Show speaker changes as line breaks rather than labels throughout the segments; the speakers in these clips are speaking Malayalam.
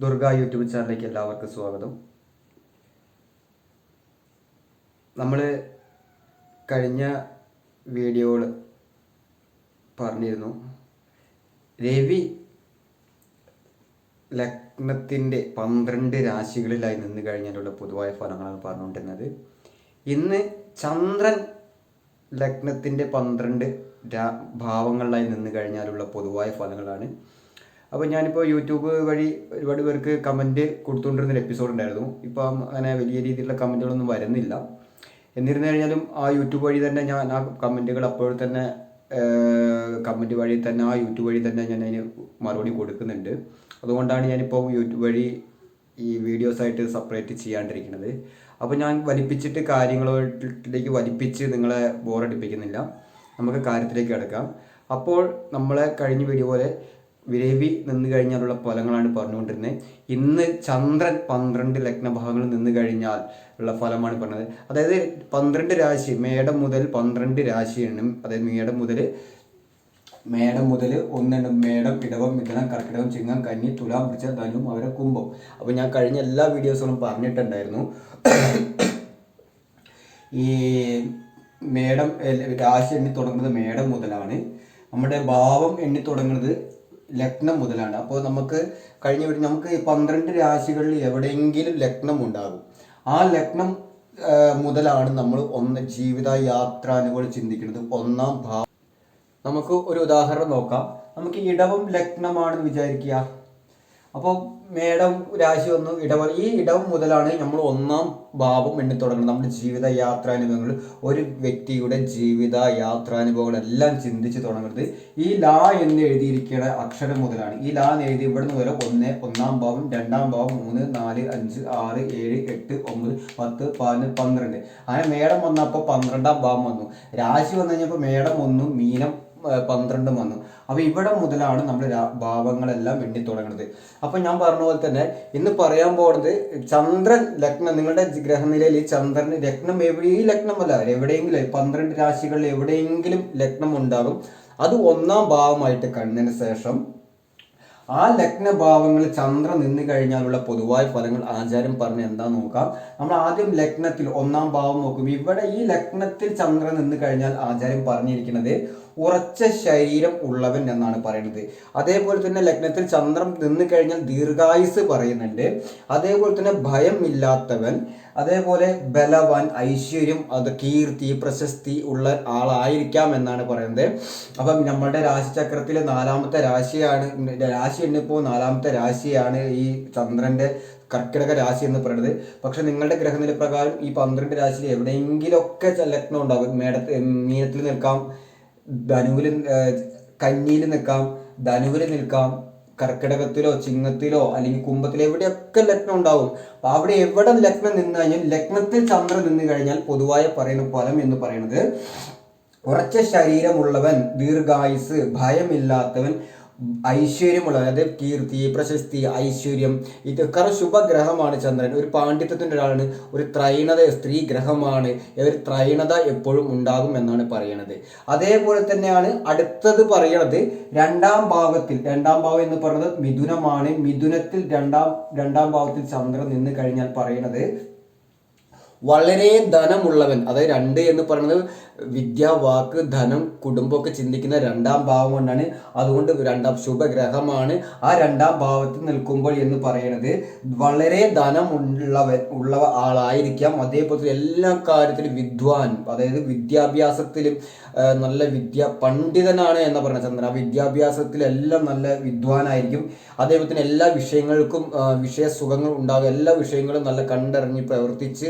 ദുർഗ യൂട്യൂബ് ചാനലിലേക്ക് എല്ലാവർക്കും സ്വാഗതം. നമ്മൾ കഴിഞ്ഞ വീഡിയോകൾ പറഞ്ഞിരുന്നു. രവി ലഗ്നത്തിന്റെ പന്ത്രണ്ട് രാശികളിലായി നിന്ന് കഴിഞ്ഞാലുള്ള പൊതുവായ ഫലങ്ങളാണ് പറഞ്ഞുകൊണ്ടിരുന്നത്. ഇന്ന് ചന്ദ്രൻ ലഗ്നത്തിന്റെ പന്ത്രണ്ട് ഭാവങ്ങളിലായി നിന്ന് കഴിഞ്ഞാലുള്ള പൊതുവായ ഫലങ്ങളാണ് അപ്പോൾ ഞാനിപ്പോൾ യൂട്യൂബ് വഴി ഒരുപാട് പേർക്ക് കമന്റ് കൊടുത്തുകൊണ്ടിരുന്നൊരു എപ്പിസോഡ് ഉണ്ടായിരുന്നു. ഇപ്പം അങ്ങനെ വലിയ രീതിയിലുള്ള കമന്റുകളൊന്നും വരുന്നില്ല. എന്നിരുന്നു കഴിഞ്ഞാലും ആ യൂട്യൂബ് വഴി തന്നെ ഞാൻ ആ കമന്റുകൾ അപ്പോൾ തന്നെ കമന്റ് വഴി തന്നെ ആ യൂട്യൂബ് വഴി തന്നെ ഞാൻ അതിന് മറുപടി കൊടുക്കുന്നുണ്ട്. അതുകൊണ്ടാണ് ഞാനിപ്പോൾ യൂട്യൂബ് വഴി ഈ വീഡിയോസായിട്ട് സെപ്പറേറ്റ് ചെയ്യാണ്ടിരിക്കുന്നത്. അപ്പോൾ ഞാൻ വലിപ്പിച്ചിട്ട് കാര്യങ്ങളിലേക്ക് വലിപ്പിച്ച് നിങ്ങളെ ബോറടിപ്പിക്കുന്നില്ല നമുക്ക് കാര്യത്തിലേക്ക് കിടക്കാം. അപ്പോൾ നമ്മളെ കഴിഞ്ഞ വീഡിയോ പോലെ രവി നിന്ന് കഴിഞ്ഞാലുള്ള ഫലങ്ങളാണ് പറഞ്ഞുകൊണ്ടിരുന്നത്. ഇന്ന് ചന്ദ്രൻ പന്ത്രണ്ട് ലഗ്നഭാഗങ്ങളിൽ നിന്ന് കഴിഞ്ഞാൽ ഉള്ള ഫലമാണ് പറഞ്ഞത്. അതായത് പന്ത്രണ്ട് രാശി മേടം മുതൽ പന്ത്രണ്ട് രാശിയാണ്. അതായത് മേടം മുതൽ മേടം മുതൽ ഒന്നെണ്ണം മേടം ഇടവം മിഥുനം കർക്കിടകം ചിങ്ങം കന്നി തുലാം പിടിച്ച ധനു അവരെ കുംഭം. അപ്പോൾ ഞാൻ കഴിഞ്ഞ എല്ലാ വീഡിയോസുകളും പറഞ്ഞിട്ടുണ്ടായിരുന്നു. ഈ മേടം രാശി എണ്ണി തുടങ്ങുന്നത് മേടം മുതലാണ്. നമ്മുടെ ഭാവം എണ്ണി തുടങ്ങുന്നത് ലഗ്നം മുതലാണ്. അപ്പോൾ നമുക്ക് കഴിഞ്ഞ നമുക്ക് പന്ത്രണ്ട് രാശികളിൽ എവിടെയെങ്കിലും ലഗ്നം ഉണ്ടാകും. ആ ലഗ്നം മുതലാണ് നമ്മൾ ഒന്ന് ജീവിത യാത്ര യാത്രാനുകൾ ചിന്തിക്കുന്നത്. ഒന്നാം ഭാവം നമുക്ക് ഒരു ഉദാഹരണം നോക്കാം. നമുക്ക് ഇടവം ലഗ്നമാണെന്ന് വിചാരിക്കുക. അപ്പോൾ മേടം രാശി ഒന്ന് ഇടവം ഈ ഇടവം മുതലാണ് നമ്മൾ ഒന്നാം ഭാവം എണ്ണി തുടങ്ങുന്നത് നമ്മുടെ ജീവിത യാത്രാനുഭവങ്ങൾ ഒരു വ്യക്തിയുടെ ജീവിത യാത്രാനുഭവങ്ങളെല്ലാം ചിന്തിച്ച് തുടങ്ങുന്നത്. ഈ ലാ എന്ന് എഴുതിയിരിക്കുന്ന അക്ഷരം മുതലാണ്. ഈ ലാ എന്ന് എഴുതി ഇവിടെ നിന്ന് വരെ ഒന്ന് ഒന്നാം ഭാവം രണ്ടാം ഭാവം മൂന്ന് നാല് അഞ്ച് ആറ് ഏഴ് എട്ട് ഒമ്പത് പത്ത് പതിനൊന്ന് പന്ത്രണ്ട്. അങ്ങനെ മേടം വന്നപ്പോൾ പന്ത്രണ്ടാം ഭാവം വന്നു. രാശി വന്നു കഴിഞ്ഞപ്പോൾ മേടം ഒന്നും മീനം പന്ത്രണ്ടും വന്നു. അപ്പോൾ ഇവിടെ മുതലാണ് നമ്മൾ ഭാവങ്ങളെല്ലാം എണ്ണി തുടങ്ങുന്നത് അപ്പോൾ ഞാൻ പറഞ്ഞ പോലെ തന്നെ ഇന്ന് പറയാൻ പോകുന്നത് ചന്ദ്രൻ ലഗ്നം നിങ്ങളുടെ ഗ്രഹനിലയിൽ ഈ ചന്ദ്രന് ലഗ്നം എവിടെ ഈ ലഗ്നമല്ല എവിടെയെങ്കിലും പന്ത്രണ്ട് രാശികളിൽ എവിടെയെങ്കിലും ലഗ്നം ഉണ്ടാകും. അത് ഒന്നാം ഭാവമായിട്ട് കണ്ടതിന് ശേഷം ആ ലഗ്നഭാവങ്ങൾ ചന്ദ്രൻ നിന്ന് കഴിഞ്ഞാലുള്ള പൊതുവായ ഫലങ്ങൾ ആചാര്യം പറഞ്ഞ് എന്താ നോക്കാം. നമ്മൾ ആദ്യം ലഗ്നത്തിൽ ഒന്നാം ഭാവം നോക്കും. ഇവിടെ ഈ ലഗ്നത്തിൽ ചന്ദ്രൻ നിന്ന് കഴിഞ്ഞാൽ ആചാര്യം പറഞ്ഞിരിക്കുന്നത് ഉറച്ച ശരീരം ഉള്ളവൻ എന്നാണ് പറയുന്നത്. അതേപോലെ തന്നെ ലഗ്നത്തിൽ ചന്ദ്രൻ നിന്ന് കഴിഞ്ഞാൽ ദീർഘായുസ് പറയുന്നുണ്ട്. അതേപോലെ തന്നെ ഭയം ഇല്ലാത്തവൻ അതേപോലെ ബലവാൻ ഐശ്വര്യം അത് കീർത്തി പ്രശസ്തി ഉള്ള ആളായിരിക്കാം എന്നാണ് പറയുന്നത്. അപ്പം നമ്മുടെ രാശിചക്രത്തിലെ നാലാമത്തെ രാശിയാണ് രാശി എണ്ണിപ്പോൾ നാലാമത്തെ രാശിയാണ് ഈ ചന്ദ്രന്റെ കർക്കിടക രാശി എന്ന് പറയുന്നത്. പക്ഷെ നിങ്ങളുടെ ഗ്രഹനില പ്രകാരം ഈ പന്ത്രണ്ട് രാശിയിൽ എവിടെയെങ്കിലുമൊക്കെ ലഗ്നം ഉണ്ടാകും. മേടത്ത് മീനത്തിൽ നിൽക്കാം ധനുവിൽ കന്നിയിൽ നിൽക്കാം ധനുവിൽ നിൽക്കാം കർക്കിടകത്തിലോ ചിങ്ങത്തിലോ അല്ലെങ്കിൽ കുംഭത്തിലോ എവിടെയൊക്കെ ലഗ്നം ഉണ്ടാവും. അപ്പൊ അവിടെ എവിടെ ലഗ്നം നിന്ന് കഴിഞ്ഞാൽ ലഗ്നത്തിൽ ചന്ദ്രൻ നിന്ന് കഴിഞ്ഞാൽ പൊതുവായ പറയുന്ന ഫലം എന്ന് പറയുന്നത് ഉറച്ച ശരീരമുള്ളവൻ ദീർഘായുസ് ഭയമില്ലാത്തവൻ ഐശ്വര്യമുള്ള അതായത് കീർത്തി പ്രശസ്തി ഐശ്വര്യം ഇത് കാരണം ശുഭഗ്രഹമാണ് ചന്ദ്രൻ. ഒരു പാണ്ഡിത്യത്തിന്റെ ഒരാളാണ്. ഒരു ത്രൈണത സ്ത്രീ ഗ്രഹമാണ്. ഒരു ത്രൈണത എപ്പോഴും ഉണ്ടാകും എന്നാണ് പറയണത്. അതേപോലെ തന്നെയാണ് അടുത്തത് പറയണത് രണ്ടാം ഭാവത്തിൽ. രണ്ടാം ഭാവം എന്ന് പറയുന്നത് മിഥുനമാണ്. മിഥുനത്തിൽ രണ്ടാം രണ്ടാം ഭാവത്തിൽ ചന്ദ്രൻ നിന്ന് കഴിഞ്ഞാൽ പറയണത് വളരെ ധനമുള്ളവൻ അതായത് രണ്ട് എന്ന് പറയുന്നത് വിദ്യ വാക്ക് ധനം കുടുംബമൊക്കെ ചിന്തിക്കുന്ന രണ്ടാം ഭാവം കൊണ്ടാണ്. അതുകൊണ്ട് രണ്ടാം ശുഭഗ്രഹമാണ് ആ രണ്ടാം ഭാവത്തിൽ നിൽക്കുമ്പോൾ എന്ന് പറയുന്നത് വളരെ ധനമുള്ളവൻ ഉള്ള ആളായിരിക്കാം. അതേപോലെ എല്ലാ കാര്യത്തിലും വിദ്വാൻ അതായത് വിദ്യാഭ്യാസത്തിലും നല്ല വിദ്യ പണ്ഡിതനാണ് എന്ന് പറഞ്ഞ ചന്ദ്രൻ. ആ വിദ്യാഭ്യാസത്തിലെല്ലാം നല്ല വിദ്വാനായിരിക്കും. അതേപോലെ തന്നെ എല്ലാ വിഷയങ്ങൾക്കും വിഷയ സുഖങ്ങൾ ഉണ്ടാകും. എല്ലാ വിഷയങ്ങളും നല്ല കണ്ടറിഞ്ഞ് പ്രവർത്തിച്ച്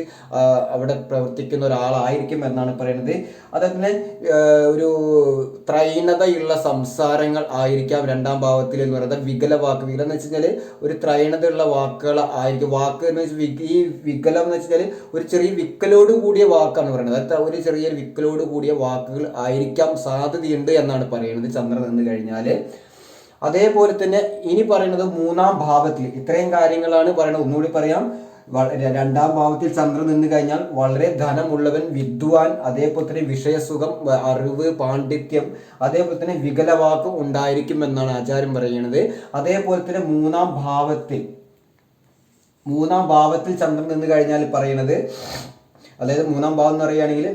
അവിടെ പ്രവർത്തിക്കുന്ന ഒരാളായിരിക്കും എന്നാണ് പറയുന്നത്. അതേപോലെ ഒരു ത്രൈണതയുള്ള സംസാരങ്ങൾ ആയിരിക്കാം രണ്ടാം ഭാവത്തിൽ എന്ന് പറയുന്നത്. വികല വാക്ക് വികലം എന്ന് വെച്ച് കഴിഞ്ഞാൽ ഒരു ത്രൈണതയുള്ള വാക്കുകൾ ആയിരിക്കും. വാക്ക് എന്ന് വെച്ചാൽ ഈ വികലം എന്ന് വെച്ചാൽ ഒരു ചെറിയ വിക്കലോട് കൂടിയ വാക്കാണ് പറയുന്നത്. അത് ഒരു ചെറിയ വിക്കലോട് കൂടിയ വാക്കുകൾ ആയിരിക്കാം സാധ്യതയുണ്ട് എന്നാണ് പറയുന്നത് ചന്ദ്രൻ നിന്ന് കഴിഞ്ഞാൽ അതേപോലെ തന്നെ ഇനി പറയുന്നത് മൂന്നാം ഭാവത്തിൽ. ഇത്രയും കാര്യങ്ങളാണ് പറയുന്നത്. ഒന്നുകൂടി പറയാം. രണ്ടാം ഭാവത്തിൽ ചന്ദ്രൻ നിന്ന് കഴിഞ്ഞാൽ വളരെ ധനമുള്ളവൻ വിദ്വാൻ അതേപോലെ തന്നെ വിഷയസുഖം അറിവ് പാണ്ഡിത്യം അതേപോലെ തന്നെ വികലവാക്കും ഉണ്ടായിരിക്കും എന്നാണ് ആചാര്യം പറയുന്നത്. അതേപോലെ തന്നെ മൂന്നാം ഭാവത്തിൽ മൂന്നാം ഭാവത്തിൽ ചന്ദ്രൻ നിന്ന് കഴിഞ്ഞാൽ പറയുന്നത് അതായത് മൂന്നാം ഭാവം എന്ന് പറയുകയാണെങ്കിൽ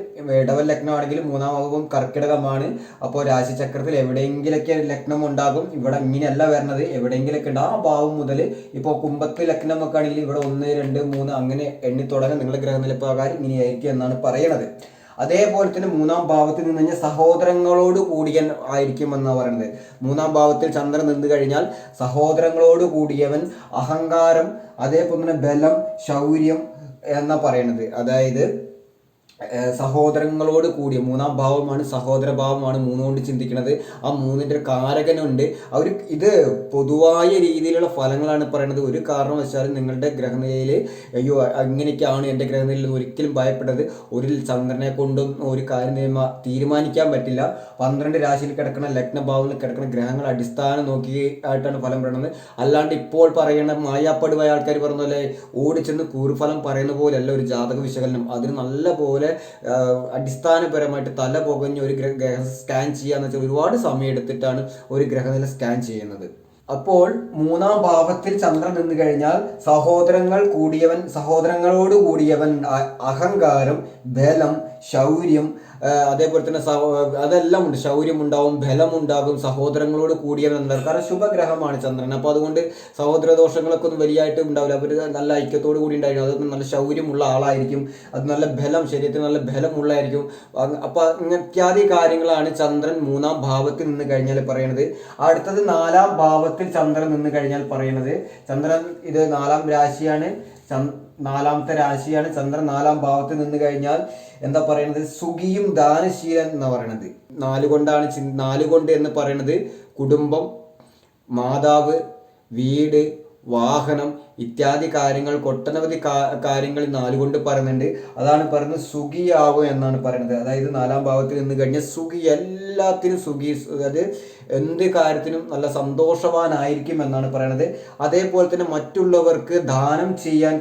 ഇടവൽ ലഗ്നമാണെങ്കിൽ മൂന്നാം ഭാവം കർക്കിടകമാണ്. അപ്പോൾ രാശിചക്രത്തിൽ എവിടെയെങ്കിലൊക്കെ ലഗ്നം ഉണ്ടാകും. ഇവിടെ ഇങ്ങനെയല്ല വരുന്നത് എവിടെയെങ്കിലൊക്കെ ഉണ്ട്. ആ ഭാവം മുതൽ ഇപ്പോൾ കുംഭത്ത് ലഗ്നം ഒക്കെ ആണെങ്കിൽ ഇവിടെ ഒന്ന് രണ്ട് മൂന്ന് അങ്ങനെ എണ്ണി തുടങ്ങാൻ നിങ്ങളുടെ ഗ്രഹനില ഇങ്ങനെയായിരിക്കും എന്നാണ് പറയണത്. അതേപോലെ തന്നെ മൂന്നാം ഭാവത്തിൽ നിന്ന് കഴിഞ്ഞാൽ സഹോദരങ്ങളോട് കൂടിയൻ ആയിരിക്കും എന്നാണ് പറയുന്നത് മൂന്നാം ഭാവത്തിൽ ചന്ദ്രൻ നിന്ന് കഴിഞ്ഞാൽ സഹോദരങ്ങളോട് കൂടിയവൻ അഹങ്കാരം അതേപോലെ തന്നെ ബലം ശൗര്യം എന്നാ പറയണത്? അതായത് സഹോദരങ്ങളോട് കൂടിയ മൂന്നാം ഭാവമാണ് സഹോദര ഭാവമാണ് മൂന്നുകൊണ്ട് ചിന്തിക്കുന്നത്. ആ മൂന്നിന്റെ ഒരു കാരകനുണ്ട്. അവർ ഇത് പൊതുവായ രീതിയിലുള്ള ഫലങ്ങളാണ് പറയുന്നത്. ഒരു കാരണം കാരണവശാലും നിങ്ങളുടെ ഗ്രഹനിലയിൽ അയ്യോ അങ്ങനെയൊക്കെയാണ് എന്റെ ഗ്രഹനിലയിൽ ഒരിക്കലും ഭയപ്പെട്ടത്. ഒരു ചന്ദ്രനെ കൊണ്ടും ഒരു കാര്യം തീരുമാനിക്കാൻ പറ്റില്ല. പന്ത്രണ്ട് രാശിയിൽ കിടക്കുന്ന ലഗ്നഭാവങ്ങളിൽ കിടക്കുന്ന ഗ്രഹങ്ങൾ അടിസ്ഥാനം നോക്കി ആയിട്ടാണ് ഫലം പറയുന്നത്. അല്ലാണ്ട് ഇപ്പോൾ പറയുന്ന മായാപ്പടുവായ ആൾക്കാർ പറഞ്ഞ പോലെ ഓടിച്ചെന്ന് കൂറുഫലം പറയുന്ന പോലെയല്ല ഒരു ജാതക വിശകലനം. അതിന് നല്ല പോലെ അടിസ്ഥാനപരമായിട്ട് തല പുകഞ്ഞ് ഒരു ഗ്രഹ സ്കാൻ ചെയ്യാന്ന് വെച്ചാൽ ഒരുപാട് സമയം എടുത്തിട്ടാണ് ഒരു ഗ്രഹനില സ്കാൻ ചെയ്യുന്നത്. അപ്പോൾ മൂന്നാം ഭാവത്തിൽ ചന്ദ്രൻ എന്ന് കഴിഞ്ഞാൽ സഹോദരങ്ങൾ കൂടിയവൻ സഹോദരങ്ങളോട് കൂടിയവൻ അഹങ്കാരം ബലം ശൗര്യം അതേപോലെ തന്നെ അതെല്ലാം ഉണ്ട്. ശൗര്യം ഉണ്ടാവും ബലം ഉണ്ടാകും സഹോദരങ്ങളോട് കൂടിയവൻ ഉണ്ടാകും കാരണം ശുഭഗ്രഹമാണ് ചന്ദ്രൻ. അപ്പോൾ അതുകൊണ്ട് സഹോദര ദോഷങ്ങളൊക്കെ ഒന്നും വലിയതായിട്ട് ഉണ്ടാവില്ല. അവർ നല്ല ഐക്യത്തോട് കൂടി ഉണ്ടായിരിക്കും അത് നല്ല ശൗര്യമുള്ള ആളായിരിക്കും. അത് നല്ല ബലം ശരീരത്തിന് നല്ല ബലമുള്ളതായിരിക്കും. അപ്പൊ അപ്പോൾ ഇത്യാദി കാര്യങ്ങളാണ് ചന്ദ്രൻ മൂന്നാം ഭാവത്തിൽ നിന്ന് കഴിഞ്ഞാൽ പറയണത്. അടുത്തത് നാലാം ഭാവത്തിൽ ചന്ദ്രൻ നിന്ന് കഴിഞ്ഞാൽ പറയണത്. ചന്ദ്രൻ ഇത് നാലാം രാശിയാണ്. ചന്ദ്- നാലാമത്തെ രാശിയാണ്. ചന്ദ്രൻ നാലാം ഭാവത്തിൽ നിന്ന് കഴിഞ്ഞാൽ എന്താ പറയണത്? സുഖിയും ദാനശീലൻ എന്ന് പറയണത്. നാലുകൊണ്ടാണ് നാലുകൊണ്ട് എന്ന് പറയണത് കുടുംബം മാതാവ് വീട് വാഹനം ഇത്യാദി കാര്യങ്ങൾ ഒട്ടനവധി കാര്യങ്ങൾ നാലുകൊണ്ട് പറയുന്നുണ്ട്. അതാണ് പറയുന്നത് സുഖിയാവും എന്നാണ് പറയുന്നത്. അതായത് നാലാം ഭാവത്തിൽ നിന്ന് കഴിഞ്ഞാൽ സുഖി എല്ലാത്തിനും സുഖി അതായത് എന്ത് കാര്യത്തിനും നല്ല സന്തോഷവാനായിരിക്കും എന്നാണ് പറയുന്നത് അതേപോലെ തന്നെ മറ്റുള്ളവർക്ക് ദാനം ചെയ്യാൻ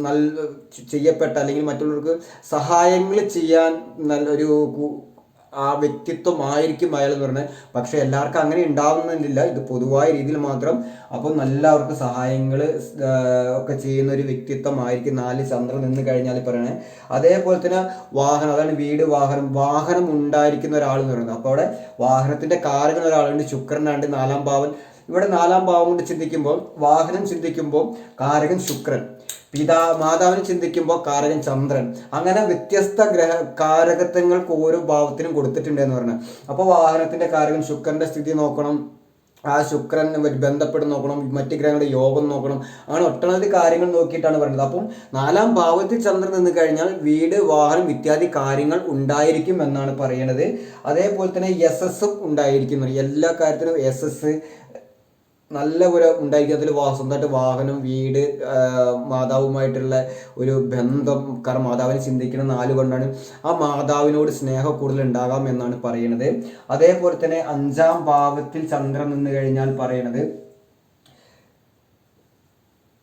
നല്ല ചെയ്യപ്പെട്ട അല്ലെങ്കിൽ മറ്റുള്ളവർക്ക് സഹായങ്ങൾ ചെയ്യാൻ നല്ലൊരു ആ വ്യക്തിത്വമായിരിക്കും അയാൾ എന്ന് പറയുന്നത് പക്ഷെ എല്ലാവർക്കും അങ്ങനെ ഉണ്ടാവുന്നില്ല. ഇത് പൊതുവായ രീതിയിൽ മാത്രം. അപ്പം എല്ലാവർക്കും സഹായങ്ങൾ ഒക്കെ ചെയ്യുന്ന ഒരു വ്യക്തിത്വമായിരിക്കും നാല് ചന്ദ്രൻ നിന്ന് കഴിഞ്ഞാൽ പറയണേ. അതേപോലെ തന്നെ വാഹനം അതാണ് വീട് വാഹനം. വാഹനം ഉണ്ടായിരിക്കുന്ന ഒരാൾ എന്ന് പറയുന്നത്. അപ്പോൾ അവിടെ വാഹനത്തിന്റെ കാരകൻ ഒരാളുണ്ട്. ശുക്രനാണ്ട് നാലാം ഭാവൻ ഇവിടെ നാലാം ഭാവം കൊണ്ട് ചിന്തിക്കുമ്പോൾ വാഹനം ചിന്തിക്കുമ്പോൾ കാരകൻ ശുക്രൻ. പിതാ മാതാവിനെ ചിന്തിക്കുമ്പോൾ കാരകൻ ചന്ദ്രൻ. അങ്ങനെ വ്യത്യസ്ത ഗ്രഹ കാരകത്വങ്ങൾക്ക് ഓരോ ഭാവത്തിനും കൊടുത്തിട്ടുണ്ട് എന്ന് പറഞ്ഞു. അപ്പോൾ വാഹനത്തിന്റെ കാരകൻ ശുക്രന്റെ സ്ഥിതി നോക്കണം. ആ ശുക്രൻ ബന്ധപ്പെട്ട് നോക്കണം. മറ്റ് ഗ്രഹങ്ങളുടെ യോഗം നോക്കണം. അങ്ങനെ ഒട്ടനവധി കാര്യങ്ങൾ നോക്കിയിട്ടാണ് പറയുന്നത് അപ്പം നാലാം ഭാവത്തിൽ ചന്ദ്രൻ നിന്ന് കഴിഞ്ഞാൽ വീട് വാഹനം ഇത്യാദി കാര്യങ്ങൾ ഉണ്ടായിരിക്കും എന്നാണ് പറയുന്നത് അതേപോലെ തന്നെ യശസ്സും ഉണ്ടായിരിക്കുന്നു. എല്ലാ കാര്യത്തിനും യശസ് നല്ല ഒരു ഉണ്ടായിരിക്കും അതിൽ വാ സ്വന്തമായിട്ട് വാഹനം വീട് മാതാവുമായിട്ടുള്ള ഒരു ബന്ധം. കാരണം മാതാവിനെ ചിന്തിക്കുന്ന നാല് കൊണ്ടാണ് ആ മാതാവിനോട് സ്നേഹം കൂടുതൽ ഉണ്ടാകാം എന്നാണ് പറയുന്നത്. അതേപോലെ തന്നെ അഞ്ചാം ഭാവത്തിൽ ചന്ദ്രൻ നിന്ന് കഴിഞ്ഞാൽ പറയണത്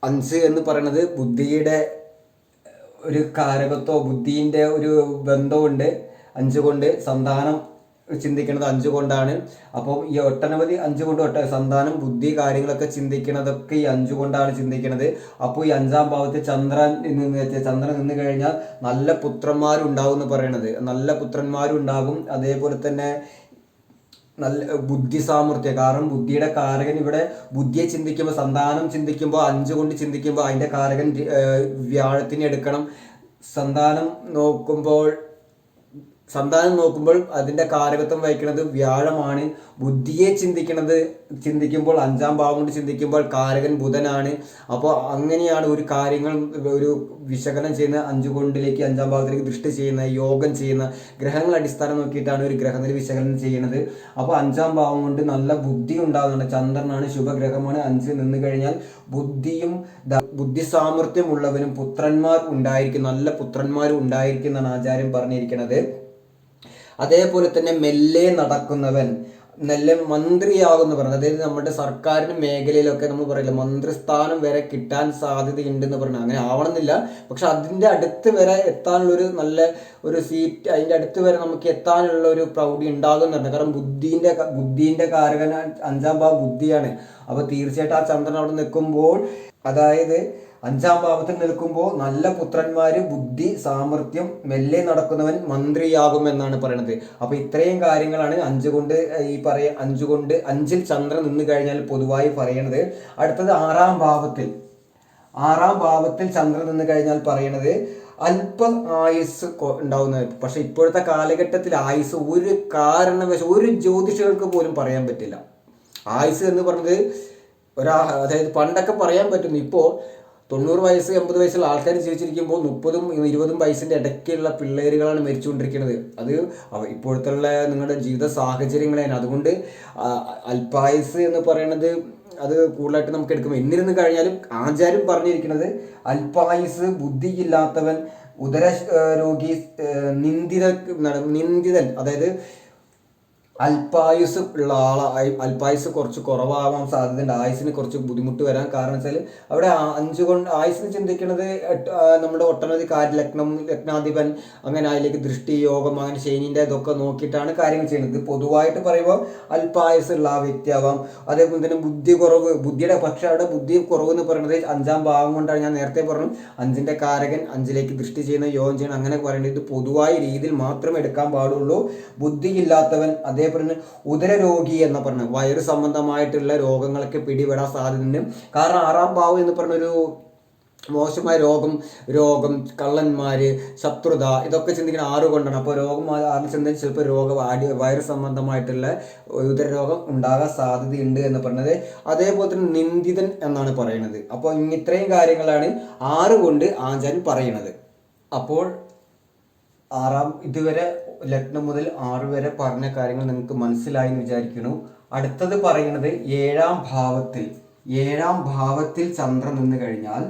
അഞ്ച് എന്ന് പറയുന്നത് ബുദ്ധിയുടെ ഒരു കാരകത്വോ ബുദ്ധിന്റെ ഒരു ബന്ധമുണ്ട് അഞ്ച് കൊണ്ട് സന്താനം ചിന്തിക്കുന്നത് അഞ്ച് കൊണ്ടാണ്. അപ്പം ഈ ഒട്ടനവധി അഞ്ച് കൊണ്ട് ഒട്ട സന്താനം ബുദ്ധി കാര്യങ്ങളൊക്കെ ചിന്തിക്കുന്നതൊക്കെ ഈ അഞ്ച് കൊണ്ടാണ് ചിന്തിക്കുന്നത് അപ്പോൾ ഈ അഞ്ചാം ഭാവത്തിൽ ചന്ദ്രൻ നിന്ന് ചന്ദ്രൻ നിന്ന് കഴിഞ്ഞാൽ നല്ല പുത്രന്മാരുണ്ടാവും എന്ന് പറയണത്. നല്ല പുത്രന്മാരുണ്ടാകും. അതേപോലെ തന്നെ നല്ല ബുദ്ധി സാമർഥ്യം. കാരണം ബുദ്ധിയുടെ കാരകൻ ഇവിടെ ബുദ്ധിയെ ചിന്തിക്കുമ്പോൾ സന്താനം ചിന്തിക്കുമ്പോൾ അഞ്ച് കൊണ്ട് ചിന്തിക്കുമ്പോൾ അതിന്റെ കാരകൻ വ്യാഴത്തിനെ എടുക്കണം. സന്താനം നോക്കുമ്പോൾ സന്താനം നോക്കുമ്പോൾ അതിന്റെ കാരകത്വം വഹിക്കുന്നത് വ്യാഴമാണ്. ബുദ്ധിയെ ചിന്തിക്കുന്നത് ചിന്തിക്കുമ്പോൾ അഞ്ചാം ഭാവം കൊണ്ട് ചിന്തിക്കുമ്പോൾ കാരകൻ ബുധനാണ്. അപ്പോൾ അങ്ങനെയാണ് ഒരു കാര്യങ്ങൾ ഒരു വിശകലനം ചെയ്യുന്ന അഞ്ചു കൊണ്ടിലേക്ക് അഞ്ചാം ഭാവത്തിലേക്ക് ദൃഷ്ടി ചെയ്യുന്ന യോഗം ചെയ്യുന്ന ഗ്രഹങ്ങൾ അടിസ്ഥാനം നോക്കിയിട്ടാണ് ഒരു ഗ്രഹത്തിൽ വിശകലനം ചെയ്യുന്നത്. അപ്പോൾ അഞ്ചാം ഭാവം കൊണ്ട് നല്ല ബുദ്ധി ഉണ്ടാകുന്നുണ്ട്. ചന്ദ്രനാണ് ശുഭഗ്രഹമാണ്. അഞ്ചിൽ നിന്ന് കഴിഞ്ഞാൽ ബുദ്ധിയും ബുദ്ധി സാമർഥ്യമുള്ളവനും പുത്രന്മാർ ഉണ്ടായിരിക്കും നല്ല പുത്രന്മാർ ഉണ്ടായിരിക്കും എന്നാണ് ആചാര്യം പറഞ്ഞിരിക്കുന്നത്. അതേപോലെ തന്നെ മെല്ലെ നടക്കുന്നവൻ നല്ല മന്ത്രിയാകുന്ന പറഞ്ഞു അതായത് നമ്മുടെ സർക്കാരിന് മേഖലയിലൊക്കെ നമ്മൾ പറയില്ല മന്ത്രിസ്ഥാനം വരെ കിട്ടാൻ സാധ്യതയുണ്ടെന്ന് പറഞ്ഞു അങ്ങനെ ആവണമെന്നില്ല. പക്ഷെ അതിന്റെ അടുത്ത് വരെ എത്താനുള്ളൊരു നല്ല ഒരു സീറ്റ് അതിന്റെ അടുത്ത് വരെ നമുക്ക് എത്താനുള്ള ഒരു പ്രൗഢി ഉണ്ടാകുന്നുണ്ട് കാരണം ബുദ്ധിന്റെ ബുദ്ധിന്റെ കാരകന അഞ്ചാം ഭാവം ബുദ്ധിയാണ്. അപ്പോൾ തീർച്ചയായിട്ടും ആ ചന്ദ്രൻ അവിടെ നിൽക്കുമ്പോൾ അതായത് അഞ്ചാം ഭാവത്തിൽ നിൽക്കുമ്പോൾ നല്ല പുത്രന്മാര് ബുദ്ധി സാമർഥ്യം മെല്ലെ നടക്കുന്നവൻ മന്ത്രിയാകും എന്നാണ് പറയുന്നത് അപ്പൊ ഇത്രയും കാര്യങ്ങളാണ് അഞ്ചുകൊണ്ട് ഈ പറയ അഞ്ചുകൊണ്ട് അഞ്ചിൽ ചന്ദ്രൻ നിന്ന് കഴിഞ്ഞാൽ പൊതുവായി പറയണത്. അടുത്തത് ആറാം ഭാവത്തിൽ. ആറാം ഭാവത്തിൽ ചന്ദ്രൻ നിന്ന് കഴിഞ്ഞാൽ പറയണത് അല്പം ആയുസ് ഉണ്ടാവുന്ന പക്ഷെ ഇപ്പോഴത്തെ കാലഘട്ടത്തിൽ ആയുസ് ഒരു കാരണവശ ഒരു ജ്യോതിഷികൾക്ക് പോലും പറയാൻ പറ്റില്ല. ആയുസ് എന്ന് പറഞ്ഞത് ഒരാ അതായത് പണ്ടൊക്കെ പറയാൻ പറ്റുന്നു. ഇപ്പോൾ തൊണ്ണൂറ് വയസ്സ് എൺപത് വയസ്സുള്ള ആൾക്കാർ ജീവിച്ചിരിക്കുമ്പോൾ മുപ്പതും ഇരുപതും വയസ്സിന്റെ ഇടയ്ക്കുള്ള പിള്ളേരുകളാണ് മരിച്ചുകൊണ്ടിരിക്കുന്നത്. അത് ഇപ്പോഴത്തെ നിങ്ങളുടെ ജീവിത സാഹചര്യങ്ങളാണ് അതുകൊണ്ട് ആ, അല്പായുസ് എന്ന് പറയുന്നത് അത് കൂടുതലായിട്ട് നമുക്ക് എടുക്കും. എന്നിരുന്നു കഴിഞ്ഞാലും ആചാര്യം പറഞ്ഞിരിക്കുന്നത് അല്പായുസ് ബുദ്ധിയില്ലാത്തവൻ ഉദര രോഗി നിന്ദിത നിന്ദിതൻ അതായത് അല്പായുസ് ഉള്ള ആളായി അല്പായുസ് കുറച്ച് കുറവാവാൻ സാധ്യതയുണ്ട്. ആയുസിന് കുറച്ച് ബുദ്ധിമുട്ട് വരാൻ കാരണം വെച്ചാൽ അവിടെ അഞ്ചു കൊണ്ട് ആയുസിന് ചിന്തിക്കുന്നത് നമ്മുടെ ഒട്ടനവധി കാര്യ ലഗ്നം ലഗ്നാധിപൻ അങ്ങനെ അതിലേക്ക് ദൃഷ്ടി യോഗം അങ്ങനെ ശനിന്റെ ഇതൊക്കെ നോക്കിയിട്ടാണ് കാര്യങ്ങൾ ചെയ്യുന്നത്. പൊതുവായിട്ട് പറയുമ്പോൾ അല്പായുസ് ഉള്ള ആ വ്യക്തിയാവാം. അതേപോലെ തന്നെ ബുദ്ധി കുറവ് ബുദ്ധിയുടെ പക്ഷേ അവിടെ ബുദ്ധി കുറവ് എന്ന് പറയുന്നത് അഞ്ചാം ഭാവം കൊണ്ടാണ്. ഞാൻ നേരത്തെ പറഞ്ഞു അഞ്ചിന്റെ കാരകൻ അഞ്ചിലേക്ക് ദൃഷ്ടി ചെയ്യുന്ന യോഗം ചെയ്യണം അങ്ങനെ പറയുന്നത് ഇത് പൊതുവായ രീതിയിൽ മാത്രമേ എടുക്കാൻ പാടുള്ളൂ. ബുദ്ധിയില്ലാത്തവൻ അതേപോലെ ഉദരരോഗി എന്ന് പറഞ്ഞ വയറ് സംബന്ധമായിട്ടുള്ള രോഗങ്ങളൊക്കെ പിടിപെടാൻ സാധ്യതയുണ്ട്. കാരണം ആറാം ഭാവ് എന്ന് പറഞ്ഞൊരു മോശമായ രോഗം രോഗം കള്ളന്മാർ ശത്രുത ഇതൊക്കെ ചിന്തിക്കുന്ന ആറ് കൊണ്ടാണ്. അപ്പോൾ രോഗം ആറിന് ചിന്തിച്ച് ചിലപ്പോൾ രോഗം ആടി വൈറസ് സംബന്ധമായിട്ടുള്ള ഉദരരോഗം ഉണ്ടാകാൻ സാധ്യതയുണ്ട് എന്ന് പറഞ്ഞത്. അതേപോലെ തന്നെ നിന്ദിതൻ എന്നാണ് പറയുന്നത്. അപ്പോൾ ഇത്രയും കാര്യങ്ങളാണ് ആറ് കൊണ്ട് ആചാര്യൻ പറയുന്നത്. അപ്പോൾ ആറാം ഇതുവരെ ലഗ്നം മുതൽ ആറ് വരെ പറഞ്ഞ കാര്യങ്ങൾ നിങ്ങൾക്ക് മനസ്സിലായി എന്ന് വിചാരിക്കുന്നു. അടുത്തത് പറയുന്നത് ഏഴാം ഭാവത്തിൽ ഏഴാം ഭാവത്തിൽ ചന്ദ്രൻ നിന്ന് കഴിഞ്ഞാൽ.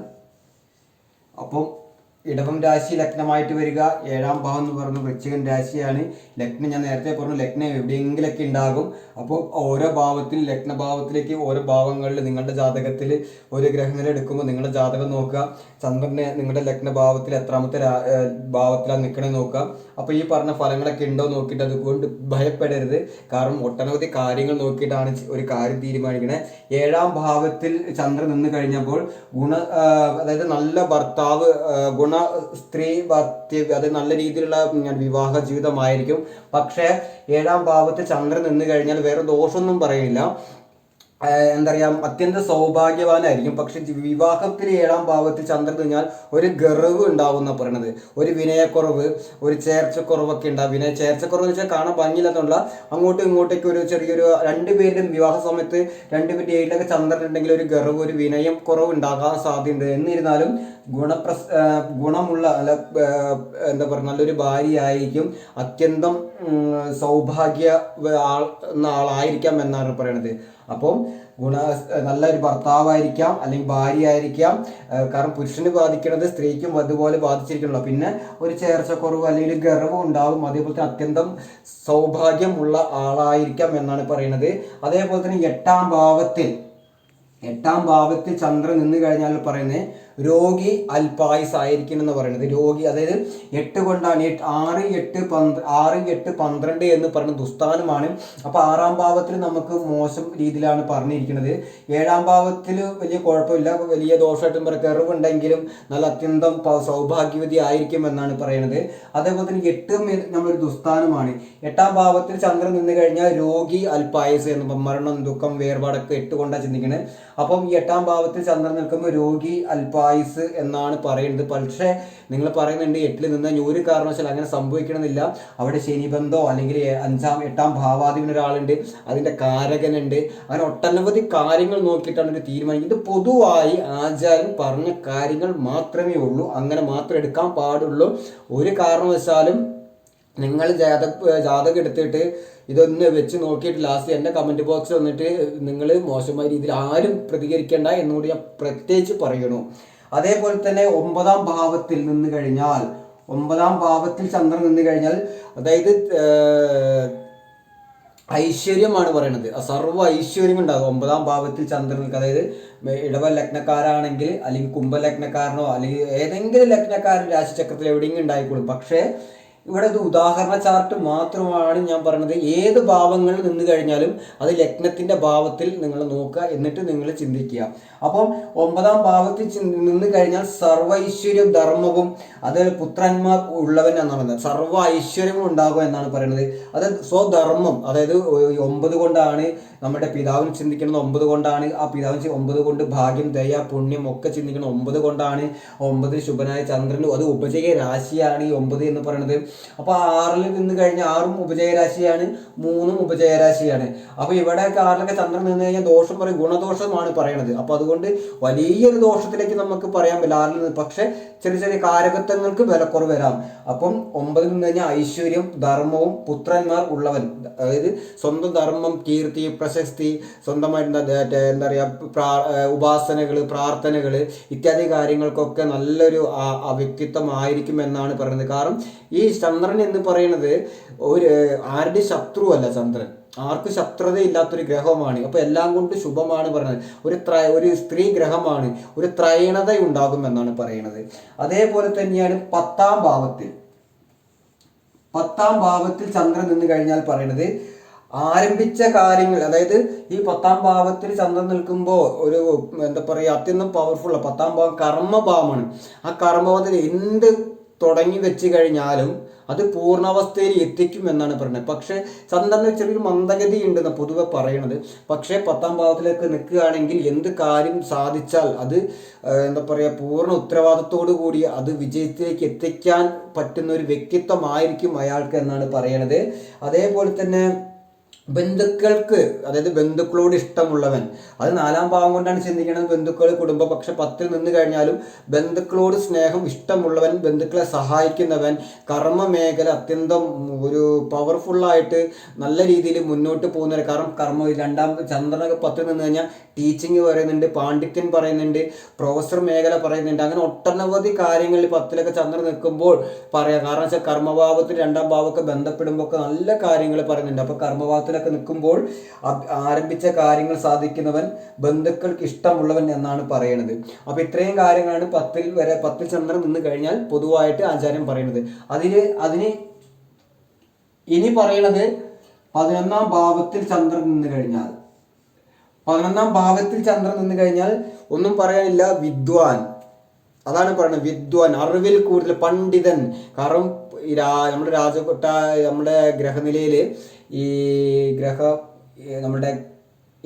അപ്പം ഇടവം രാശി ലഗ്നമായിട്ട് വരിക ഏഴാം ഭാവം എന്ന് പറയുന്നത് വൃശ്ചികൻ രാശിയാണ്. ലഗ്നം ഞാൻ നേരത്തെ പറഞ്ഞു ലഗ്നം എവിടെയെങ്കിലൊക്കെ ഉണ്ടാകും. അപ്പോൾ ഓരോ ഭാവത്തിൽ ലഗ്നഭാവത്തിലേക്ക് ഓരോ ഭാവങ്ങളിൽ നിങ്ങളുടെ ജാതകത്തിൽ ഒരു ഗ്രഹങ്ങൾ എടുക്കുമ്പോൾ നിങ്ങളുടെ ജാതകം നോക്കുക. ചന്ദ്രനെ നിങ്ങളുടെ ലഗ്നഭാവത്തിൽ എത്രാമത്തെ ഭാവത്തിലാണ് നിൽക്കണേ നോക്കുക. അപ്പോൾ ഈ പറഞ്ഞ ഫലങ്ങളൊക്കെ ഉണ്ടോ നോക്കിയിട്ട് അതുകൊണ്ട് ഭയപ്പെടരുത്. കാരണം ഒട്ടനവധി കാര്യങ്ങൾ നോക്കിയിട്ടാണ് ഒരു കാര്യം തീരുമാനിക്കണേ. ഏഴാം ഭാവത്തിൽ ചന്ദ്രൻ നിന്ന് കഴിഞ്ഞപ്പോൾ ഗുണ അതായത് നല്ല ഭർത്താവ് ഗുണ സ്ത്രീ ഭർത്തി അതായത് നല്ല രീതിയിലുള്ള വിവാഹ ജീവിതമായിരിക്കും. പക്ഷേ ഏഴാം ഭാവത്തിൽ ചന്ദ്രൻ നിന്ന് കഴിഞ്ഞാൽ വേറെ ദോഷമൊന്നും പറയില്ല. ആ, എന്താ പറയാ അത്യന്തം സൗഭാഗ്യവാനായിരിക്കും. പക്ഷെ വിവാഹത്തിന് ഏഴാം ഭാവത്തിൽ ചന്ദ്രൻ കഴിഞ്ഞാൽ ഒരു ഗർവ് ഉണ്ടാവുന്ന പറയണത് ഒരു വിനയക്കുറവ് ഒരു ചേർച്ചക്കുറവൊക്കെ ഉണ്ടാവും. വിനയ ചേർച്ചക്കുറവ് എന്ന് വെച്ചാൽ കാണാൻ ഭംഗിയില്ലാത്തുള്ള അങ്ങോട്ടും ഇങ്ങോട്ടേക്ക് ഒരു ചെറിയൊരു രണ്ടുപേരുടെയും വിവാഹ സമയത്ത് രണ്ടുപേരുടെ ഏഴിലൊക്കെ ചന്ദ്രൻ ഉണ്ടെങ്കിൽ ഒരു ഗർവ് ഒരു വിനയം കുറവ് ഉണ്ടാകാൻ സാധ്യതയുണ്ട്. എന്നിരുന്നാലും ഗുണപ്രസ് ഗുണമുള്ള അല്ല എന്താ പറയുക നല്ലൊരു ഭാര്യയായിരിക്കും അത്യന്തം സൗഭാഗ്യ ആളായിരിക്കാം എന്നാണ് പറയണത്. അപ്പം ഗുണ നല്ലൊരു ഭർത്താവായിരിക്കാം അല്ലെങ്കിൽ ഭാര്യ ആയിരിക്കാം കാരണം പുരുഷന് ബാധിക്കുന്നത് സ്ത്രീക്കും അതുപോലെ ബാധിച്ചിരിക്കണല്ലോ പിന്നെ ഒരു ചേർച്ചക്കുറവ് അല്ലെങ്കിൽ ഒരു ഗർവം ഉണ്ടാവും. അതേപോലെ തന്നെ അത്യന്തം സൗഭാഗ്യമുള്ള ആളായിരിക്കാം എന്നാണ് പറയുന്നത് അതേപോലെ തന്നെ എട്ടാം ഭാവത്തിൽ എട്ടാം ഭാവത്തിൽ ചന്ദ്രൻ നിന്ന് കഴിഞ്ഞാൽ പറയുന്നത് രോഗി അൽപായുസ് ആയിരിക്കണം എന്ന് പറയുന്നത്. രോഗി അതായത് എട്ട് കൊണ്ടാണ് എട്ട് ആറ് എട്ട് പന്ത്ര ആറ് എട്ട് പന്ത്രണ്ട് എന്ന് പറയുന്ന ദുസ്ഥാനമാണ്. അപ്പോൾ ആറാം ഭാവത്തിൽ നമുക്ക് മോശം രീതിയിലാണ് പറഞ്ഞിരിക്കുന്നത്. ഏഴാം ഭാവത്തിൽ വലിയ കുഴപ്പമില്ല. വലിയ ദോഷമായിട്ടും പറയാം. കെറിവുണ്ടെങ്കിലും നല്ല അത്യന്തം സൗഭാഗ്യവതി ആയിരിക്കും എന്നാണ് പറയുന്നത് അതേപോലെ തന്നെ എട്ട് നമ്മളൊരു ദുസ്ഥാനമാണ്. എട്ടാം ഭാവത്തിൽ ചന്ദ്രൻ നിന്ന് കഴിഞ്ഞാൽ രോഗി അൽപായസ് എന്ന്. മരണം ദുഃഖം വേർപാടൊക്കെ എട്ട് കൊണ്ടാണ് ചിന്തിക്കുന്നത് അപ്പം ഈ എട്ടാം ഭാവത്തിൽ ചന്ദ്രൻ നിൽക്കുമ്പോൾ രോഗി അല്പായുസ് എന്നാണ് പറയുന്നത് പക്ഷേ നിങ്ങൾ പറയുന്നുണ്ട് എട്ടിൽ നിന്ന് ഞൂര് ഒരു കാരണവശാൽ അങ്ങനെ സംഭവിക്കണമെന്നില്ല. അവിടെ ശനിബന്ധോ അല്ലെങ്കിൽ അഞ്ചാം എട്ടാം ഭാവാധിപൻ ഒരാളുണ്ട്. അതിന്റെ കാരകനുണ്ട്. അങ്ങനെ ഒട്ടനവധി കാര്യങ്ങൾ നോക്കിയിട്ടാണ് ഒരു തീരുമാനം ഇത് പൊതുവായി ആചാരം പറഞ്ഞ കാര്യങ്ങൾ മാത്രമേ ഉള്ളൂ. അങ്ങനെ മാത്രം എടുക്കാൻ പാടുള്ളൂ. ഒരു കാരണവശാലും നിങ്ങൾ ജാത ജാതകം എടുത്തിട്ട് ഇതൊന്ന് വെച്ച് നോക്കിയിട്ട് ലാസ്റ്റ് എന്റെ കമന്റ് ബോക്സിൽ വന്നിട്ട് നിങ്ങൾ മോശമായ രീതിയിൽ ആരും പ്രതികരിക്കേണ്ട എന്നുകൂടി ഞാൻ പ്രത്യേകിച്ച് പറയണു. അതേപോലെ തന്നെ ഒമ്പതാം ഭാവത്തിൽ നിന്ന് കഴിഞ്ഞാൽ ഒമ്പതാം ഭാവത്തിൽ ചന്ദ്രൻ നിന്ന് കഴിഞ്ഞാൽ അതായത് ഐശ്വര്യമാണ് പറയുന്നത് സർവ ഐശ്വര്യം ഉണ്ടാകും. ഒമ്പതാം ഭാവത്തിൽ ചന്ദ്രൻ അതായത് ഇടവ ലഗ്നക്കാരാണെങ്കിൽ അല്ലെങ്കിൽ കുംഭലഗ്നക്കാരനോ അല്ലെങ്കിൽ ഏതെങ്കിലും ലഗ്നക്കാരൻ രാശിചക്രത്തിൽ എവിടെയെങ്കിലും ഉണ്ടായിക്കോളും. പക്ഷേ ഇവിടെ ഇത് ഉദാഹരണ ചാർട്ട് മാത്രമാണ് ഞാൻ പറയുന്നത് ഏത് ഭാവങ്ങൾ നിന്ന് കഴിഞ്ഞാലും അത് ലഗ്നത്തിന്റെ ഭാവത്തിൽ നിങ്ങൾ നോക്കുക എന്നിട്ട് നിങ്ങൾ ചിന്തിക്കുക. അപ്പം ഒമ്പതാം ഭാവത്തിൽ നിന്ന് കഴിഞ്ഞാൽ സർവൈശ്വര്യ ധർമ്മവും അത് പുത്രന്മാർ ഉള്ളവൻ എന്നാണ് പറയുന്നത്. സർവ ഐശ്വര്യവും ഉണ്ടാകും എന്നാണ് പറയുന്നത്. അത് സ്വധർമ്മം അതായത് ഒമ്പത് കൊണ്ടാണ് നമ്മുടെ പിതാവിന് ചിന്തിക്കുന്നത്. ഒമ്പത് കൊണ്ടാണ് ആ പിതാവിന് ഒമ്പത് കൊണ്ട് ഭാഗ്യം ദയ പുണ്യം ഒക്കെ ചിന്തിക്കുന്നത്. ഒമ്പത് കൊണ്ടാണ് ഒമ്പത് ശുഭനായ ചന്ദ്രനും അത് ഉപജയ രാശിയാണ് ഈ ഒമ്പത് എന്ന് പറയുന്നത്. അപ്പൊ ആറിൽ നിന്ന് കഴിഞ്ഞ ആറും ഉപജയരാശിയാണ് മൂന്നും ഉപജയരാശിയാണ്. അപ്പോൾ അപ്പൊ ഇവിടെയൊക്കെ ആറിലൊക്കെ ചന്ദ്രൻ നിന്ന് കഴിഞ്ഞാൽ ദോഷം പറയും ഗുണദോഷമാണ് പറയണത്. അപ്പൊ അതുകൊണ്ട് വലിയൊരു ദോഷത്തിലേക്ക് നമുക്ക് പറയാൻ പറ്റില്ല ആറിൽ നിന്ന്. പക്ഷെ ചെറിയ ചെറിയ കാരകത്വങ്ങൾക്ക് വിലക്കുറവ് വരാം. അപ്പം ഒമ്പതിൽ നിന്ന് കഴിഞ്ഞാൽ ഐശ്വര്യം ധർമ്മവും പുത്രന്മാർ ഉള്ളവൻ. അതായത് സ്വന്തം ധർമ്മം കീർത്തി പ്രശസ്തി സ്വന്തമായിട്ട് എന്താ പറയുക പ്രാ ഉപാസനകൾ പ്രാർത്ഥനകൾ ഇത്യാദി കാര്യങ്ങൾക്കൊക്കെ നല്ലൊരു വ്യക്തിത്വം ആ വ്യക്തിത്വമായിരിക്കും എന്നാണ് പറയുന്നത്. കാരണം ഈ ചന്ദ്രൻ എന്ന് പറയുന്നത് ഒരു ആരുടെ ശത്രുവല്ല ചന്ദ്രൻ. ആർക്കും ശത്രുതയില്ലാത്തൊരു ഗ്രഹമാണ്. അപ്പൊ എല്ലാം കൊണ്ട് ശുഭമാണ് പറയുന്നത് ഒരു ത്ര ഒരു സ്ത്രീ ഗ്രഹമാണ്. ഒരു ത്രൈണത ഉണ്ടാകും എന്നാണ് പറയുന്നത്. അതേപോലെ തന്നെയാണ് പത്താം ഭാവത്തിൽ. പത്താം ഭാവത്തിൽ ചന്ദ്രൻ നിന്ന് കഴിഞ്ഞാൽ പറയുന്നത് ആരംഭിച്ച കാര്യങ്ങൾ അതായത് ഈ പത്താം ഭാവത്തിൽ ചന്ദ്രൻ നിൽക്കുമ്പോൾ ഒരു എന്താ പറയുക അത്യന്തം പവർഫുൾ പത്താം ഭാവം കർമ്മഭാവമാണ്. ആ കർമ്മഭാവത്തിൽ എന്ത് തുടങ്ങി വെച്ച് കഴിഞ്ഞാലും അത് പൂർണാവസ്ഥയിൽ എത്തിക്കും എന്നാണ് പറയുന്നത്. പക്ഷേ ചന്ദ്രന് ചെറിയൊരു മന്ദഗതി ഉണ്ടെന്ന് പൊതുവെ പറയണത്. പക്ഷേ പത്താം ഭാവത്തിലേക്ക് നിൽക്കുകയാണെങ്കിൽ എന്ത് കാര്യം സാധിച്ചാൽ അത് എന്താ പറയുക പൂർണ ഉത്തരവാദിത്തോടു കൂടി അത് വിജയത്തിലേക്ക് എത്തിക്കാൻ പറ്റുന്ന ഒരു വ്യക്തിത്വമായിരിക്കും അയാൾക്ക് എന്നാണ് പറയണത്. അതേപോലെ തന്നെ ബന്ധുക്കൾക്ക് അതായത് ബന്ധുക്കളോട് ഇഷ്ടമുള്ളവൻ. അത് നാലാം ഭാവം കൊണ്ടാണ് ചിന്തിക്കുന്നത് ബന്ധുക്കൾ കുടുംബ പക്ഷെ പത്തിൽ നിന്ന് കഴിഞ്ഞാലും ബന്ധുക്കളോട് സ്നേഹം ഇഷ്ടമുള്ളവൻ ബന്ധുക്കളെ സഹായിക്കുന്നവൻ കർമ്മ മേഖല അത്യന്തം ഒരു പവർഫുള്ളായിട്ട് നല്ല രീതിയിൽ മുന്നോട്ട് പോകുന്നവർ കാരണം കർമ്മ. രണ്ടാം ചന്ദ്രനൊക്കെ പത്തിൽ നിന്ന് കഴിഞ്ഞാൽ ടീച്ചിങ് പറയുന്നുണ്ട് പാണ്ഡിത്യൻ പറയുന്നുണ്ട് പ്രൊഫസർ മേഖല പറയുന്നുണ്ട്. അങ്ങനെ ഒട്ടനവധി കാര്യങ്ങളിൽ പത്തിലൊക്കെ ചന്ദ്രൻ നിൽക്കുമ്പോൾ പറയാം. കാരണം വെച്ചാൽ കർമ്മഭാവത്തിൽ രണ്ടാം ഭാവമൊക്കെ ബന്ധപ്പെടുമ്പോൾ ഒക്കെ നല്ല കാര്യങ്ങൾ പറയുന്നുണ്ട്. അപ്പോൾ അപ്പൊ കർമ്മഭാവത്തിലൊക്കെ നിൽക്കുമ്പോൾ ആരംഭിച്ച കാര്യങ്ങൾ സാധിക്കുന്നവൻ ബന്ധുക്കൾക്ക് ഇഷ്ടമുള്ളവൻ എന്നാണ് പറയുന്നത്. അപ്പൊ ഇത്രയും കാര്യങ്ങളാണ് പത്തിൽ വരെ പത്തിൽ ചന്ദ്രൻ നിന്ന് കഴിഞ്ഞാൽ പൊതുവായിട്ട് ആചാര്യം പറയുന്നത്. അതിന് അതിന് ഇനി പറയണത് പതിനൊന്നാം ഭാവത്തിൽ ചന്ദ്രൻ നിന്ന് കഴിഞ്ഞാൽ. പതിനൊന്നാം ഭാവത്തിൽ ചന്ദ്രൻ നിന്ന് കഴിഞ്ഞാൽ ഒന്നും പറയാനില്ല വിദ്വാൻ. അതാണ് പറയുന്നത് വിദ്വാൻ. അറിവിൽ കൂടുതൽ പണ്ഡിതൻ. കാരണം നമ്മുടെ രാജകൊട്ട നമ്മുടെ ഗ്രഹനിലയിൽ ഈ ഗ്രഹ നമ്മുടെ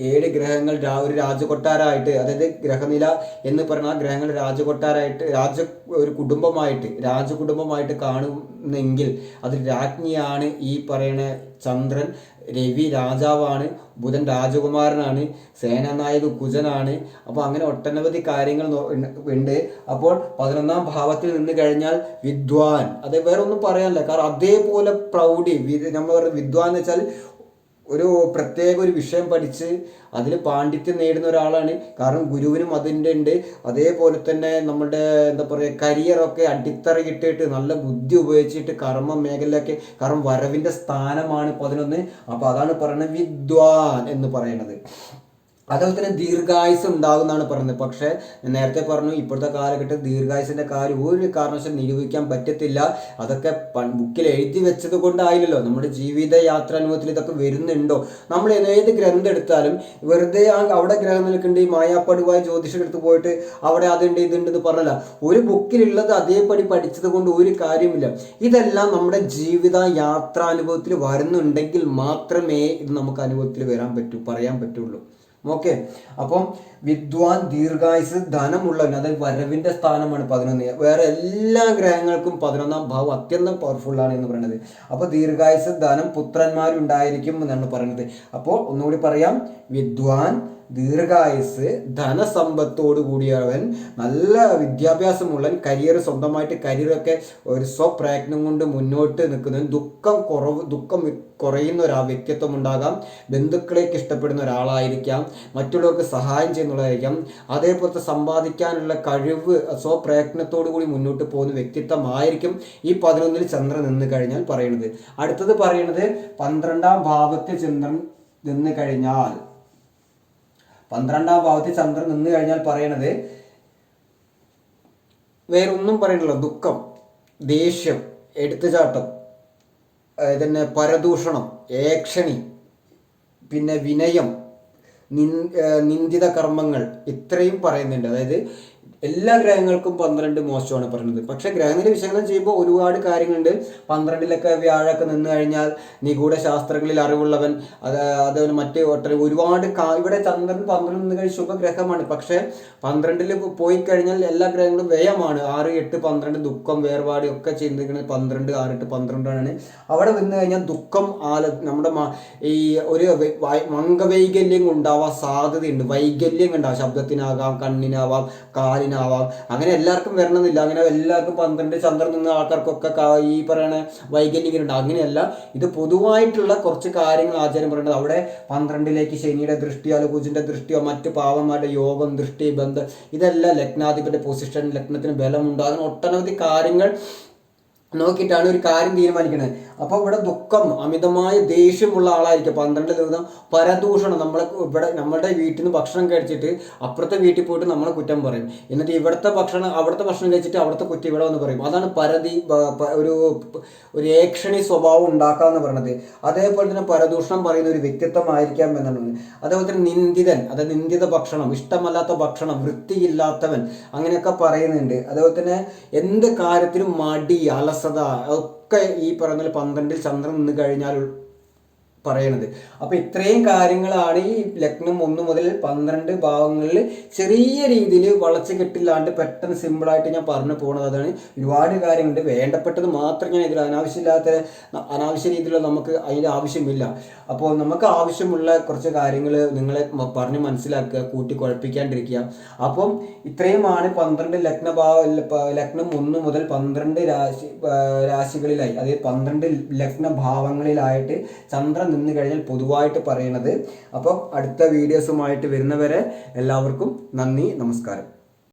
ഏഴ് ഗ്രഹങ്ങൾ ഒരു രാജകൊട്ടാരമായിട്ട് അതായത് ഗ്രഹനില എന്ന് പറയുന്ന ഗ്രഹങ്ങൾ രാജകൊട്ടാരമായിട്ട് രാജ ഒരു കുടുംബമായിട്ട് രാജകുടുംബമായിട്ട് കാണുന്നെങ്കിൽ അത് രാജ്ഞിയാണ് ഈ പറയുന്ന ചന്ദ്രൻ രവി രാജാവാണ് ബുധൻ രാജകുമാരനാണ് സേനാനായക കുജനാണ്. അപ്പോൾ അങ്ങനെ ഒട്ടനവധി കാര്യങ്ങൾ ഉണ്ട്. അപ്പോൾ പതിനൊന്നാം ഭാവത്തിൽ നിന്ന് കഴിഞ്ഞാൽ വിദ്വാൻ. അത് വേറെ ഒന്നും പറയാനില്ല. കാരണം അതേപോലെ പ്രൗഢി നമ്മൾ പറയുന്നത് വിദ്വാൻ എന്ന് വെച്ചാൽ ഒരു പ്രത്യേക ഒരു വിഷയം പഠിച്ച് അതിൽ പാണ്ഡിത്യം നേടുന്ന ഒരാളാണ്. കാരണം ഗുരുവിനും അതിന്റെ ഉണ്ട്. അതേപോലെ തന്നെ നമ്മുടെ എന്താ പറയുക കരിയറൊക്കെ അടിത്തറയിട്ടിട്ട് നല്ല ബുദ്ധി ഉപയോഗിച്ചിട്ട് കർമ്മ മേഖലയൊക്കെ കാരണം വരവിന്റെ സ്ഥാനമാണ് പതിനൊന്ന്. അപ്പോൾ അതാണ് പറയുന്നത് വിദ്വാൻ എന്ന് പറയുന്നത്. അതുപോലെ തന്നെ ദീർഘായുസ് ഉണ്ടാകുമെന്നാണ് പറയുന്നത് പക്ഷേ നേരത്തെ പറഞ്ഞു ഇപ്പോഴത്തെ കാലഘട്ടത്തിൽ ദീർഘായുസിന്റെ കാര്യം ഒരു കാരണവശാലും നിരൂപിക്കാൻ പറ്റത്തില്ല. അതൊക്കെ ബുക്കിൽ എഴുതി വെച്ചത് കൊണ്ടായില്ലല്ലോ. നമ്മുടെ ജീവിത യാത്രാനുഭവത്തിൽ ഇതൊക്കെ വരുന്നുണ്ടോ? നമ്മൾ ഏത് ഗ്രന്ഥം എടുത്താലും വെറുതെ അവിടെ ഗ്രഹം നിൽക്കുന്നുണ്ട് ഈ മായാപ്പടുവായ ജ്യോതിഷം എടുത്ത് പോയിട്ട് അവിടെ അതുണ്ട് ഇതുണ്ട് എന്ന് പറഞ്ഞല്ല. ഒരു ബുക്കിലുള്ളത് അതേപടി പഠിച്ചത് കൊണ്ട് ഒരു കാര്യമില്ല. ഇതെല്ലാം നമ്മുടെ ജീവിത യാത്രാനുഭവത്തിൽ വരുന്നുണ്ടെങ്കിൽ മാത്രമേ ഇത് നമുക്ക് അനുഭവത്തിൽ വരാൻ പറ്റൂ പറയാൻ പറ്റുള്ളൂ. ഓക്കെ അപ്പം വിദ്വാൻ ദീർഘായുസ് ധനമുള്ളവൻ അതായത് വരവിന്റെ സ്ഥാനമാണ് പതിനൊന്ന്. വേറെ എല്ലാ ഗ്രഹങ്ങൾക്കും പതിനൊന്നാം ഭാവം അത്യന്തം പവർഫുൾ ആണ് എന്ന് പറയുന്നത് അപ്പോൾ ദീർഘായുസ് ധനം പുത്രന്മാരുണ്ടായിരിക്കും എന്നാണ് പറയുന്നത്. അപ്പോൾ ഒന്നുകൂടി പറയാം. വിദ്വാൻ ദീർഘായുസ് ധനസമ്പത്തോടു കൂടിയവൻ നല്ല വിദ്യാഭ്യാസമുള്ളവൻ കരിയർ സ്വന്തമായിട്ട് കരിയറൊക്കെ ഒരു സ്വപ്രയത്നം കൊണ്ട് മുന്നോട്ട് നിൽക്കുന്നവൻ ദുഃഖം കുറവ് ദുഃഖം കുറയുന്ന ഒരു വ്യക്തിത്വം ഉണ്ടാകാം. ബന്ധുക്കളേക്ക് ഇഷ്ടപ്പെടുന്ന ഒരാളായിരിക്കാം. മറ്റുള്ളവർക്ക് സഹായം ചെയ്യുന്നതായിരിക്കാം അതേപോലത്തെ സമ്പാദിക്കാനുള്ള കഴിവ് സ്വപ്രയത്നത്തോടു കൂടി മുന്നോട്ട് പോകുന്ന വ്യക്തിത്വമായിരിക്കും ഈ പതിനൊന്നിൽ ചന്ദ്രൻ നിന്ന് കഴിഞ്ഞാൽ പറയുന്നത്. അടുത്തത് പറയുന്നത് പന്ത്രണ്ടാം ഭാവത്തിൽ ചന്ദ്രൻ നിന്ന് കഴിഞ്ഞാൽ പന്ത്രണ്ടാം ഭാവത്തിൽ ചന്ദ്രൻ നിന്ന് കഴിഞ്ഞാൽ പറയണത് വേറൊന്നും പറയണല്ലോ. ദുഃഖം ദേഷ്യം എടുത്തുചാട്ടം തന്നെ പരദൂഷണം ഏക്ഷണി പിന്നെ വിനയം നിന്ദിത കർമ്മങ്ങൾ ഇത്രയും പറയുന്നുണ്ട്. അതായത് എല്ലാ ഗ്രഹങ്ങൾക്കും പന്ത്രണ്ട് മോശമാണ് പറയുന്നത് പക്ഷെ ഗ്രഹനില വിശകലനം ചെയ്യുമ്പോൾ ഒരുപാട് കാര്യങ്ങളുണ്ട്. പന്ത്രണ്ടിലൊക്കെ വ്യാഴമൊക്കെ നിന്ന് കഴിഞ്ഞാൽ നിഗൂഢ ശാസ്ത്രങ്ങളിൽ അറിവുള്ളവൻ അത് അതുപോലെ മറ്റ് ഒട്ടര ഒരുപാട് ഇവിടെ ചന്ദ്രൻ പന്ത്രണ്ട് നിന്ന് കഴിഞ്ഞാൽ ശുഭഗ്രഹമാണ്. പക്ഷെ പന്ത്രണ്ടിൽ പോയി കഴിഞ്ഞാൽ എല്ലാ ഗ്രഹങ്ങളും വ്യയമാണ്. ആറ് എട്ട് പന്ത്രണ്ട് ദുഃഖം വേർപാട് ഒക്കെ ചെയ്തിരിക്കുന്നത് പന്ത്രണ്ട് ആറ് എട്ട് പന്ത്രണ്ടാണ്. അവിടെ വന്നു കഴിഞ്ഞാൽ ദുഃഖം ആല നമ്മുടെ ഈ ഒരു മംഗവൈകല്യം ഉണ്ടാവാൻ സാധ്യതയുണ്ട്. വൈകല്യം ഉണ്ടാവാം ശബ്ദത്തിനാകാം കണ്ണിനാവാം കാലിനാവാം അങ്ങനെ എല്ലാവർക്കും വരണമെന്നില്ല. അങ്ങനെ എല്ലാവർക്കും പന്ത്രണ്ട് ചന്ദ്രൻ നിന്ന ആൾക്കാർക്കൊക്കെ ഈ പറയണ വൈകല്യങ്ങളുണ്ട്. അങ്ങനെയല്ല ഇത് പൊതുവായിട്ടുള്ള കുറച്ച് കാര്യങ്ങൾ ആചാരം പറയുന്നത് അവിടെ പന്ത്രണ്ടിലേക്ക് ശനിയുടെ ദൃഷ്ടിയോ കുജിന്റെ ദൃഷ്ടിയോ മറ്റ് പാവന്മാരുടെ യോഗം ദൃഷ്ടി ബന്ധം ഇതെല്ലാം ലഗ്നാധിപന്റെ പൊസിഷൻ ലഗ്നത്തിന് ബലമുണ്ട്. അങ്ങനെ ഒട്ടനവധി കാര്യങ്ങൾ നോക്കിയിട്ടാണ് ഒരു കാര്യം തീരുമാനിക്കുന്നത് അപ്പോൾ ഇവിടെ ദുഃഖം അമിതമായ ദേഷ്യമുള്ള ആളായിരിക്കും. പന്ത്രണ്ട് ദിവസം പരദൂഷണം നമ്മളെ ഇവിടെ നമ്മുടെ വീട്ടിൽ നിന്ന് ഭക്ഷണം കഴിച്ചിട്ട് അപ്പുറത്തെ വീട്ടിൽ പോയിട്ട് നമ്മളെ കുറ്റം പറയും. എന്നിട്ട് ഇവിടുത്തെ ഭക്ഷണം അവിടുത്തെ ഭക്ഷണം കഴിച്ചിട്ട് അവിടുത്തെ കുറ്റി ഇവിടെ വന്ന് പറയും. അതാണ് പരതി ഒരു ഒരു ഏക്ഷണി സ്വഭാവം ഉണ്ടാക്കുക എന്ന് പറയുന്നത് അതേപോലെ തന്നെ പരദൂഷണം പറയുന്ന ഒരു വ്യക്തിത്വമായിരിക്കാം എന്നാണ്. അതേപോലെ തന്നെ നിന്ദിതൻ അതായത് നിന്ദിത ഭക്ഷണം ഇഷ്ടമല്ലാത്ത ഭക്ഷണം വൃത്തിയില്ലാത്തവൻ അങ്ങനെയൊക്കെ പറയുന്നുണ്ട്. അതേപോലെ തന്നെ എന്ത് കാര്യത്തിലും മടി അലസത ഒക്കെ ഈ പറയുന്ന പന്ത്രണ്ടിൽ ചന്ദ്രൻ നിന്ന് കഴിഞ്ഞാൽ പറയണത്. അപ്പൊ ഇത്രയും കാര്യങ്ങളാണ് ഈ ലഗ്നം ഒന്ന് മുതൽ പന്ത്രണ്ട് ഭാഗങ്ങളിൽ ചെറിയ രീതിയിൽ വളച്ചു കെട്ടില്ലാണ്ട് പെട്ടെന്ന് സിമ്പിളായിട്ട് ഞാൻ പറഞ്ഞു പോകുന്നത് അതാണ്. ഒരുപാട് കാര്യങ്ങളുണ്ട്. വേണ്ടപ്പെട്ടത് മാത്രം ഞാൻ ഇതിൽ അനാവശ്യമില്ലാത്ത അനാവശ്യ രീതിയിലുള്ള നമുക്ക് അതിന്റെ ആവശ്യമില്ല. അപ്പോൾ നമുക്ക് ആവശ്യമുള്ള കുറച്ച് കാര്യങ്ങൾ നിങ്ങളെ പറഞ്ഞ് മനസ്സിലാക്കുക കൂട്ടി കുഴപ്പിക്കാണ്ടിരിക്കുക. അപ്പം ഇത്രയുമാണ് പന്ത്രണ്ട് ലഗ്നഭാവ ലഗ്നം ഒന്ന് മുതൽ പന്ത്രണ്ട് രാശി രാശികളിലായി. അതായത് പന്ത്രണ്ട് ലഗ്നഭാവങ്ങളിലായിട്ട് ചന്ദ്രൻ നിന്ന് കഴിഞ്ഞാൽ പൊതുവായിട്ട് പറയണത്. അപ്പോൾ അടുത്ത വീഡിയോസുമായിട്ട് വരുന്നവരെ എല്ലാവർക്കും നന്ദി നമസ്കാരം.